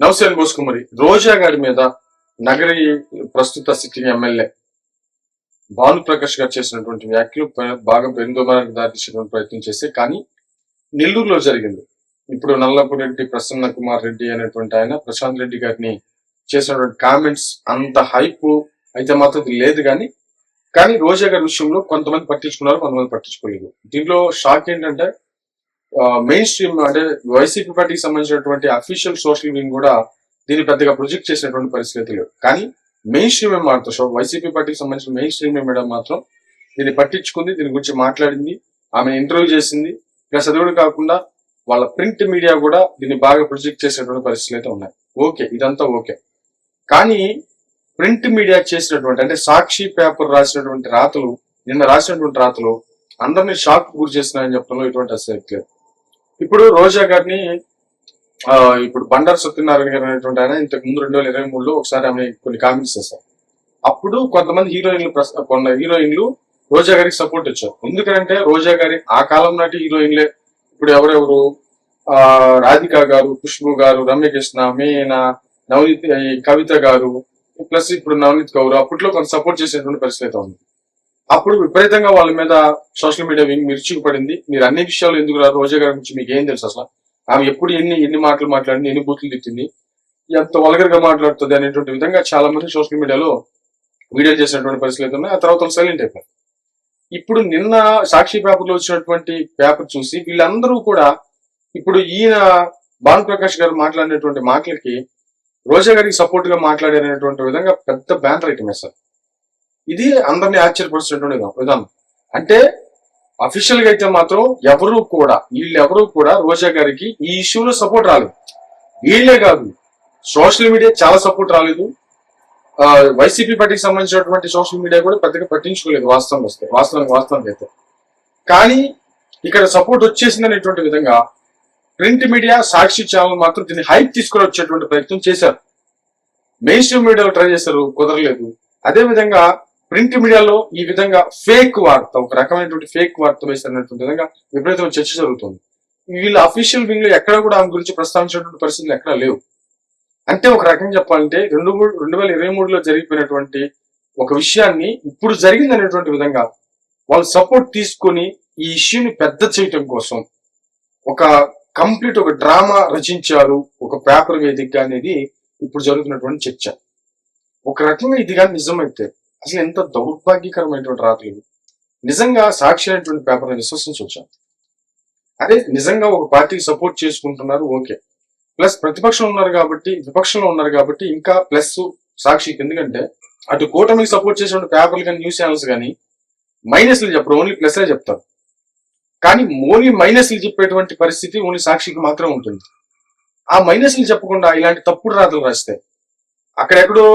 నవసేన్ కుమారి రోజా గారి మీద నగరి ప్రస్తుత సిట్టింగ్ ఎమ్మెల్యే భాను ప్రకాష్ గారు చేసినటువంటి వ్యాఖ్యలు బాగా బెందోమానికి దాటించినటువంటి ప్రయత్నం చేస్తే కానీ నెల్లూరులో జరిగింది. ఇప్పుడు నల్లపురెడ్డి రెడ్డి ప్రసన్న కుమార్ రెడ్డి అనేటువంటి ఆయన ప్రశాంత్ రెడ్డి గారిని చేసినటువంటి కామెంట్స్ అంత హైప్ అయితే మాత్రం లేదు కానీ కానీ రోజా గారి విషయంలో కొంతమంది పట్టించుకున్నారు కొంతమంది పట్టించుకోలేదు. దీంట్లో షాక్ ఏంటంటే మెయిన్ స్ట్రీమ్ అంటే వైసీపీ పార్టీకి సంబంధించినటువంటి అఫీషియల్ సోషల్ వింగ్ కూడా దీన్ని పెద్దగా ప్రొజెక్ట్ చేసినటువంటి పరిస్థితి లేదు. కానీ మెయిన్ స్ట్రీమ్ ఏం మాత్రం సో వైసీపీ పార్టీకి సంబంధించిన మెయిన్ స్ట్రీమ్ మేడం మాత్రం దీన్ని పట్టించుకుంది దీని గురించి మాట్లాడింది ఆమె ఇంటర్వ్యూ చేసింది. ప్లస్ అది కూడా కాకుండా వాళ్ళ ప్రింట్ మీడియా కూడా దీన్ని బాగా ప్రొజెక్ట్ చేసేటువంటి పరిస్థితులు అయితే ఉన్నాయి. ఓకే ఇదంతా ఓకే. కానీ ప్రింట్ మీడియా చేసినటువంటి అంటే సాక్షి పేపర్ రాసినటువంటి రాతలు నిన్న రాసినటువంటి రాతలు అందరినీ షాక్ గురి చేస్తున్నాయని చెప్పడంలో ఎటువంటి అసలు లేదు. ఇప్పుడు రోజా గారిని ఆ, ఇప్పుడు బండారు సత్యనారాయణ గారు అనేటువంటి ఆయన ఇంతకు ముందు రెండు వేల ఇరవై మూడులో ఒకసారి ఆమె కొన్ని కామెంట్స్ చేశారు. అప్పుడు కొంతమంది హీరోయిన్లు ప్రస్- కొన్న హీరోయిన్లు రోజా గారికి సపోర్ట్ ఇచ్చారు. ఎందుకంటే రోజా గారి ఆ కాలం నాటి హీరోయిన్లే. ఇప్పుడు ఎవరెవరు? ఆ రాధిక గారు ఖుష్బు గారు రమ్యకృష్ణ మీనా నవనీత్ కవిత గారు ప్లస్ ఇప్పుడు నవనీత్ కౌరు అప్పట్లో కొంత సపోర్ట్ చేసేటువంటి పరిస్థితి అయితే ఉంది. అప్పుడు విపరీతంగా వాళ్ళ మీద సోషల్ మీడియా వింగ్ మిర్చికి పడింది. మీరు అన్ని విషయాలు ఎందుకు రారు రోజా గారి గురించి మీకు ఏం తెలుసు అసలు? ఆమె ఎప్పుడు ఎన్ని ఎన్ని మాటలు మాట్లాడింది ఎన్ని బూతులు తిట్టింది ఎంత వల్గర్గా మాట్లాడుతుంది అనేటువంటి విధంగా చాలా మంది సోషల్ మీడియాలో వీడియోలు చేసినటువంటి పరిస్థితులు అయితే ఉన్నాయి. ఆ తర్వాత సైలెంట్ అయిపోయారు. ఇప్పుడు నిన్న సాక్షి పేపర్లో వచ్చినటువంటి పేపర్ చూసి వీళ్ళందరూ కూడా ఇప్పుడు ఈయన భాను ప్రకాష్ గారు మాట్లాడినటువంటి మాటలకి రోజా గారికి సపోర్ట్గా మాట్లాడారనేటువంటి విధంగా పెద్ద బ్యానర్ ఐటమ్ వేస్తారు ఇది అందరినీ ఆశ్చర్యపరుస్తున్నటువంటి విధానం- అంటే అఫీషియల్గా అయితే మాత్రం ఎవరు కూడా వీళ్ళు ఎవరు కూడా రోజా గారికి ఈ ఇష్యూలో సపోర్ట్ రాలేదు. వీళ్ళే కాదు సోషల్ మీడియా చాలా సపోర్ట్ రాలేదు. వైసీపీ పార్టీకి సంబంధించినటువంటి సోషల్ మీడియా కూడా పెద్దగా పట్టించుకోలేదు వాస్తవం వస్తే వాస్తవానికి వాస్తవానికి అయితే. కానీ ఇక్కడ సపోర్ట్ వచ్చేసిందనేటువంటి విధంగా ప్రింట్ మీడియా సాక్షి ఛానల్ మాత్రం దీన్ని హైప్ తీసుకుని వచ్చేటువంటి ప్రయత్నం చేశారు. మెయిన్ స్ట్రీమ్ మీడియాలో ట్రై చేశారు కుదరలేదు. అదే విధంగా ప్రింట్ మీడియాలో ఈ విధంగా ఫేక్ వార్త ఒక రకమైనటువంటి ఫేక్ వార్త వేసినటువంటి విధంగా విపరీతమైన చర్చ జరుగుతుంది. వీళ్ళ అఫీషియల్ వింగ్లో ఎక్కడ కూడా ఆమె గురించి ప్రస్తావించినటువంటి పరిస్థితులు ఎక్కడ లేవు. అంటే ఒక రకంగా చెప్పాలంటే రెండు మూడు రెండు వేల ఇరవై మూడులో జరిగిపోయినటువంటి ఒక విషయాన్ని ఇప్పుడు జరిగింది అనేటువంటి విధంగా వాళ్ళు సపోర్ట్ తీసుకొని ఈ ఇష్యూని పెద్ద చేయటం కోసం ఒక కంప్లీట్ ఒక డ్రామా రచించారు ఒక పేపర్ వేదిక అనేది ఇప్పుడు జరుగుతున్నటువంటి చర్చ. ఒక రకంగా ఇది కానీ నిజమైతే అసలు ఎంత దౌర్భాగ్యకరమైనటువంటి రాత్రులు నిజంగా సాక్షి అనేటువంటి పేపర్ విశ్వసించవచ్చా? అదే నిజంగా ఒక పార్టీకి సపోర్ట్ చేసుకుంటున్నారు ఓకే. ప్లస్ ప్రతిపక్షంలో ఉన్నారు కాబట్టి విపక్షంలో ఉన్నారు కాబట్టి ఇంకా ప్లస్ సాక్షికి ఎందుకంటే అటు కూటమికి సపోర్ట్ చేసినటువంటి పేపర్లు కానీ న్యూస్ ఛానల్స్ కానీ మైనస్లు చెప్పరు ఓన్లీ ప్లస్లే చెప్తారు. కానీ ఓన్లీ మైనస్లు చెప్పేటువంటి పరిస్థితి ఓన్లీ సాక్షికి మాత్రం ఉంటుంది. ఆ మైనస్లు చెప్పకుండా ఇలాంటి తప్పుడు రాతలు రాస్తే అక్కడెక్కడో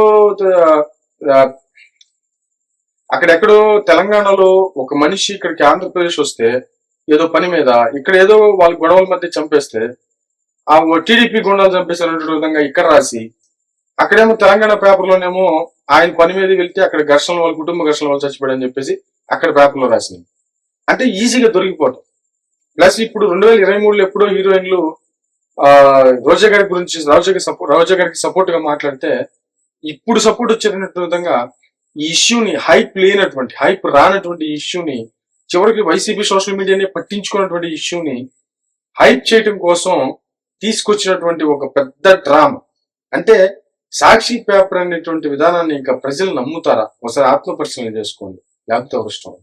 అక్కడెక్కడో తెలంగాణలో ఒక మనిషి ఇక్కడికి ఆంధ్రప్రదేశ్ వస్తే ఏదో పని మీద ఇక్కడ ఏదో వాళ్ళ గొడవల మధ్య చంపేస్తే ఆ టీడీపీ గుండాలు చంపేశారనే విధంగా ఇక్కడ రాసి అక్కడేమో తెలంగాణ పేపర్లోనేమో ఆయన పని మీద వెళ్తే అక్కడ ఘర్షణ వాళ్ళ కుటుంబ ఘర్షణ వాళ్ళు చచ్చిపోయాడని చెప్పేసి అక్కడ పేపర్లో రాసింది. అంటే ఈజీగా దొరికిపోవటం. ప్లస్ ఇప్పుడు రెండు వేల ఇరవై మూడులో ఎప్పుడో హీరోయిన్లు ఆ రోజా గారి గురించి రోజా గారి సపోర్ట్ రోజా గారికి సపోర్ట్గా మాట్లాడితే ఇప్పుడు సపోర్ట్ వచ్చేటటువంటి విధంగా ఈ ఇష్యూని హైప్ లేనటువంటి హైప్ రానటువంటి ఇష్యూని చివరికి వైసీపీ సోషల్ మీడియాని పట్టించుకున్నటువంటి ఇష్యూని హైప్ చేయటం కోసం తీసుకొచ్చినటువంటి ఒక పెద్ద డ్రామా. అంటే సాక్షి పేపర్ అనేటువంటి విధానాన్ని ఇంకా ప్రజలు నమ్ముతారా? ఒకసారి ఆత్మ పరిశీలన చేసుకోండి. లేకపోతే అవసరం